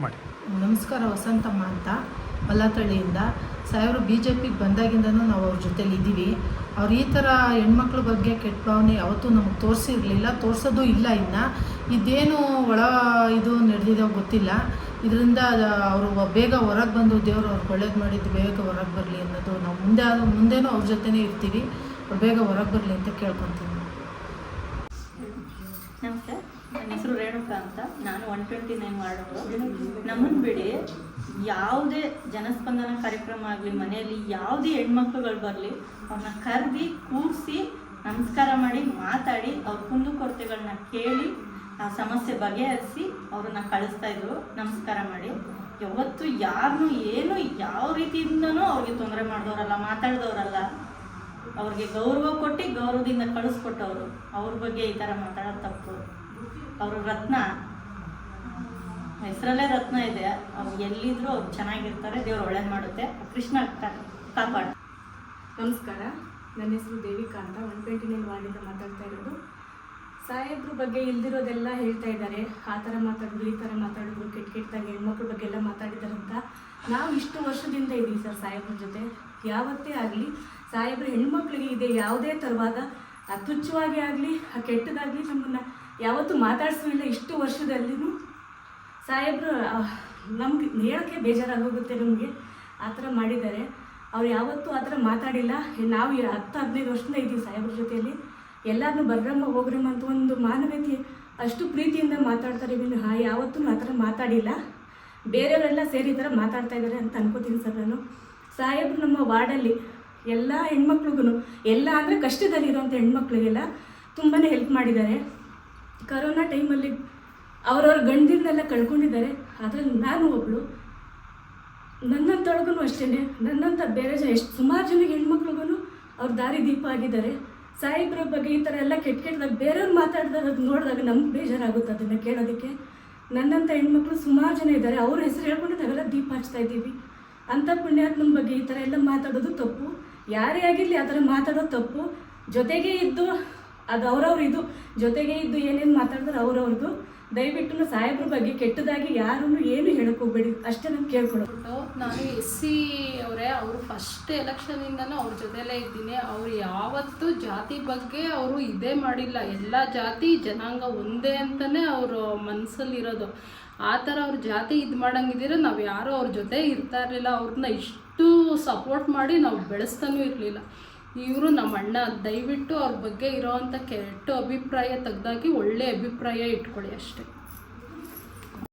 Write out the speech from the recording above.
ಮಾಡಿ. ನಮಸ್ಕಾರ ವಸಂತಮ್ಮ ಅಂತ. ಮಲ್ಲತಳ್ಳಿಯಿಂದ. ಸಾಯವರು ಬಿ ಜೆ ಪಿಗೆ ಬಂದಾಗಿಂದನೂ ನಾವು ಅವ್ರ ಜೊತೇಲಿ ಇದ್ದೀವಿ. ಅವ್ರು ಈ ಥರ ಹೆಣ್ಮಕ್ಳ ಬಗ್ಗೆ ಕೆಟ್ಟ ಭಾವನೆ ಯಾವತ್ತೂ ನಮಗೆ ತೋರಿಸಿರಲಿಲ್ಲ. ತೋರಿಸೋದು ಇಲ್ಲ ಇನ್ನು. ಇದೇನು ಒಳ ಇದು ನಡೆದಿದೆ ಗೊತ್ತಿಲ್ಲ. ಇದರಿಂದ ಅವರು ಬೇಗ ಹೊರಗೆ ಬಂದು ದೇವರು ಅವ್ರಿಗೆ ಒಳ್ಳೇದು ಮಾಡಿದ್ದು ಬೇಗ ಹೊರಗೆ ಬರಲಿ ಅನ್ನೋದು ನಾವು ಮುಂದೆ ಮುಂದೆನೂ ಅವ್ರ ಜೊತೆನೇ ಇರ್ತೀವಿ. ಅವ್ರು ಬೇಗ ಹೊರಗೆ ಬರಲಿ ಅಂತ ಕೇಳ್ಕೊತೀವಿ. ನಮಸ್ತೆ. ನನ್ನ ಹೆಸರು ರೇಣುಕಾ ಅಂತ. ನಾನು ಒನ್ ಟ್ವೆಂಟಿ ನೈನ್ ವಾರ್ಡವರು ನಮ್ಮನ್ನು ಬಿಡಿ, ಯಾವುದೇ ಜನಸ್ಪಂದನ ಕಾರ್ಯಕ್ರಮ ಆಗಲಿ, ಮನೆಯಲ್ಲಿ ಯಾವುದೇ ಹೆಣ್ಮಕ್ಳುಗಳು ಬರಲಿ ಅವ್ರನ್ನ ಕರೆದಿ ಕೂರಿಸಿ ನಮಸ್ಕಾರ ಮಾಡಿ, ಮಾತಾಡಿ, ಅವ್ರ ಕುಂದು ಕೊರತೆಗಳನ್ನ ಕೇಳಿ, ಆ ಸಮಸ್ಯೆ ಬಗೆಹರಿಸಿ, ಅವ್ರನ್ನ ಕಳಿಸ್ತಾ ಇದ್ರು. ನಮಸ್ಕಾರ ಮಾಡಿ. ಯಾವತ್ತು ಯಾರನ್ನೂ ಏನು ಯಾವ ರೀತಿಯಿಂದನೂ ಅವ್ರಿಗೆ ತೊಂದರೆ ಮಾಡಿದವರಲ್ಲ, ಮಾತಾಡಿದವರಲ್ಲ. ಅವ್ರಿಗೆ ಗೌರವ ಕೊಟ್ಟು ಗೌರವದಿಂದ ಕಳಿಸ್ಕೊಟ್ಟವರು. ಅವ್ರ ಬಗ್ಗೆ ಈ ಥರ ಮಾತಾಡೋದು ತಪ್ಪು. ಅವರು ರತ್ನ, ಹೆಸರಲ್ಲೇ ರತ್ನ ಇದೆ. ಅವ್ರು ಎಲ್ಲಿದ್ರು ಅವ್ರು ಚೆನ್ನಾಗಿರ್ತಾರೆ, ದೇವ್ರು ಒಳ್ಳೇದು ಮಾಡುತ್ತೆ. ಕೃಷ್ಣ ಕಾಪಾಡ. ನಮಸ್ಕಾರ. ನನ್ನ ಹೆಸರು ದೇವಿಕಾ ಅಂತ. ಒನ್ ಟ್ವೆಂಟಿ ವಾರ್ಡಿಂದ ಮಾತಾಡ್ತಾ ಇರೋದು. ಸಾಹೇಬ್ರ ಬಗ್ಗೆ ಇಲ್ದಿರೋದೆಲ್ಲ ಹೇಳ್ತಾ ಇದ್ದಾರೆ. ಆ ಥರ ಮಾತಾಡಿದ್ರು, ಈ ಥರ ಮಾತಾಡಿದ್ರು, ಕೆಟ್ಟ ಕೆಟ್ಟದಾಗಿ ಹೆಣ್ಮಕ್ಳ ಬಗ್ಗೆ ಎಲ್ಲ ಮಾತಾಡಿದ್ದಾರೆ ಅಂತ ನಾವು ಇಷ್ಟು ವರ್ಷದಿಂದ ಇದ್ದೀವಿ ಸರ್ ಸಾಹೇಬ್ರ ಜೊತೆ. ಯಾವತ್ತೇ ಆಗಲಿ, ಸಾಹೇಬ್ರ ಹೆಣ್ಮಕ್ಳಿಗೆ ಇದೆ ಯಾವುದೇ ಥರವಾದ ಅತುಚ್ಛವಾಗಿ ತುಚ್ಛವಾಗಿ ಆಗಲಿ, ಆ ಕೆಟ್ಟದಾಗಲಿ ನಮ್ಮನ್ನು ಯಾವತ್ತೂ ಮಾತಾಡಿಸಲಿಲ್ಲ ಇಷ್ಟು ವರ್ಷದಲ್ಲಿನೂ. ಸಾಹೇಬರು ನಮ್ಗೆ ಹೇಳೋಕ್ಕೆ ಬೇಜಾರಾಗೋಗುತ್ತೆ ನಮಗೆ. ಆ ಥರ ಮಾಡಿದ್ದಾರೆ. ಅವ್ರು ಯಾವತ್ತೂ ಆ ಥರ ಮಾತಾಡಿಲ್ಲ. ನಾವು ಹತ್ತು, ಹದಿನೈದು ವರ್ಷದಿಂದ ಇದ್ದೀವಿ ಸಾಹೇಬ್ರ ಜೊತೆಯಲ್ಲಿ. ಎಲ್ಲರನ್ನೂ ಬರ್ರಮ್ಮ ಹೋಗ್ರಮ್ಮ ಅಂತ ಒಂದು ಮಾನವೀಯತೆ, ಅಷ್ಟು ಪ್ರೀತಿಯಿಂದ ಮಾತಾಡ್ತಾರೆ ವಿನಃ ಯಾವತ್ತೂ ಆ ಥರ ಮಾತಾಡಿಲ್ಲ. ಬೇರೆಯವರೆಲ್ಲ ಸೇರಿ ಥರ ಮಾತಾಡ್ತಾ ಇದ್ದಾರೆ ಅಂತ ಅನ್ಕೋತೀನಿ ಸರ್ ನಾನು. ಸಾಹೇಬ್ರು ನಮ್ಮ ವಾರ್ಡಲ್ಲಿ ಎಲ್ಲ ಹೆಣ್ಮಕ್ಳಿಗೂ ಎಲ್ಲ ಅಂದರೆ ಕಷ್ಟದಲ್ಲಿರೋಂಥ ಹೆಣ್ಮಕ್ಳಿಗೆಲ್ಲ ತುಂಬಾ ಹೆಲ್ಪ್ ಮಾಡಿದ್ದಾರೆ. ಕರೋನಾ ಟೈಮಲ್ಲಿ ಅವರವ್ರ ಗಂಡಿನೆಲ್ಲ ಕಳ್ಕೊಂಡಿದ್ದಾರೆ ಅದ್ರಲ್ಲಿ ನಾನು ಒಬ್ಬಳು ನನ್ನಂತೊಳಗೂ ಅಷ್ಟೇ ನನ್ನಂಥ ಬೇರೆ ಜನ ಎಷ್ಟು ಸುಮಾರು ಜನಕ್ಕೆ ಹೆಣ್ಮಕ್ಳಿಗೂ ಅವ್ರ ದಾರಿ ದೀಪ ಆಗಿದ್ದಾರೆ. ಸಾಹೇಬ್ರ ಬಗ್ಗೆ ಈ ಥರ ಎಲ್ಲ ಕೆಟ್ಟ ಕೆಟ್ಟದಾಗ ಬೇರೆಯವ್ರು ಮಾತಾಡಿದಾಗ ನೋಡಿದಾಗ ನಮ್ಗೆ ಬೇಜಾರಾಗುತ್ತೆ ಅದನ್ನು ಕೇಳೋದಕ್ಕೆ. ನನ್ನಂಥ ಹೆಣ್ಮಕ್ಳು ಸುಮಾರು ಜನ ಇದ್ದಾರೆ, ಅವ್ರ ಹೆಸರು ಹೇಳ್ಕೊಂಡು ನಾವೆಲ್ಲ ದೀಪ ಹಚ್ತಾ ಇದ್ದೀವಿ. ಅಂಥ ಪುಣ್ಯಾತ್ಮನ ಬಗ್ಗೆ ಈ ಥರ ಎಲ್ಲ ಮಾತಾಡೋದು ತಪ್ಪು. ಯಾರೇ ಆಗಿರಲಿ ಆ ಥರ ಮಾತಾಡೋದು ತಪ್ಪು. ಜೊತೆಗೆ ಇದ್ದು ಅದು ಅವ್ರವ್ರ ಇದು. ಜೊತೆಗೆ ಇದ್ದು ಏನೇನು ಮಾತಾಡಿದ್ರೆ ಅವ್ರವ್ರದ್ದು. ದಯವಿಟ್ಟು ಸಾಹೇಬ್ರ ಬಗ್ಗೆ ಕೆಟ್ಟದಾಗಿ ಯಾರನ್ನು ಏನು ಹೇಳಕ್ ಅಷ್ಟೇ ನಾನು ಕೇಳ್ಕೊಳ್ಬಿಟ್ಟು ನಾನು ಎಸ್ ಸಿ ಅವರೇ, ಅವರು ಫಸ್ಟ್ ಎಲೆಕ್ಷನಿಂದನೂ ಅವ್ರ ಜೊತೆಲೇ ಇದ್ದೀನಿ. ಅವ್ರು ಯಾವತ್ತೂ ಜಾತಿ ಬಗ್ಗೆ ಅವರು ಇದೇ ಮಾಡಿಲ್ಲ. ಎಲ್ಲ ಜಾತಿ ಜನಾಂಗ ಒಂದೇ ಅಂತಲೇ ಅವರು ಮನಸ್ಸಲ್ಲಿರೋದು ಆ ಥರ ಅವ್ರ ಜಾತಿ ಇದು ಮಾಡಂಗಿದ್ದೀರ ನಾವು ಯಾರೂ ಅವ್ರ ಜೊತೆ ಇರ್ತಾ ಇರಲಿಲ್ಲ. ಅವ್ರನ್ನ ಇಷ್ಟು ಸಪೋರ್ಟ್ ಮಾಡಿ ನಾವು ಬೆಳೆಸ್ತಾನೂ ಇರಲಿಲ್ಲ. ಇವರು ನಮ್ಮ ಅಣ್ಣ ದಯವಿಟ್ಟು ಅವ್ರ ಬಗ್ಗೆ ಇರೋವಂಥ ಕೆಟ್ಟ ಅಭಿಪ್ರಾಯ ತೆಗ್ದಾಗಿ ಒಳ್ಳೆ ಅಭಿಪ್ರಾಯ ಇಟ್ಕೊಳ್ಳಿ ಅಷ್ಟೇ.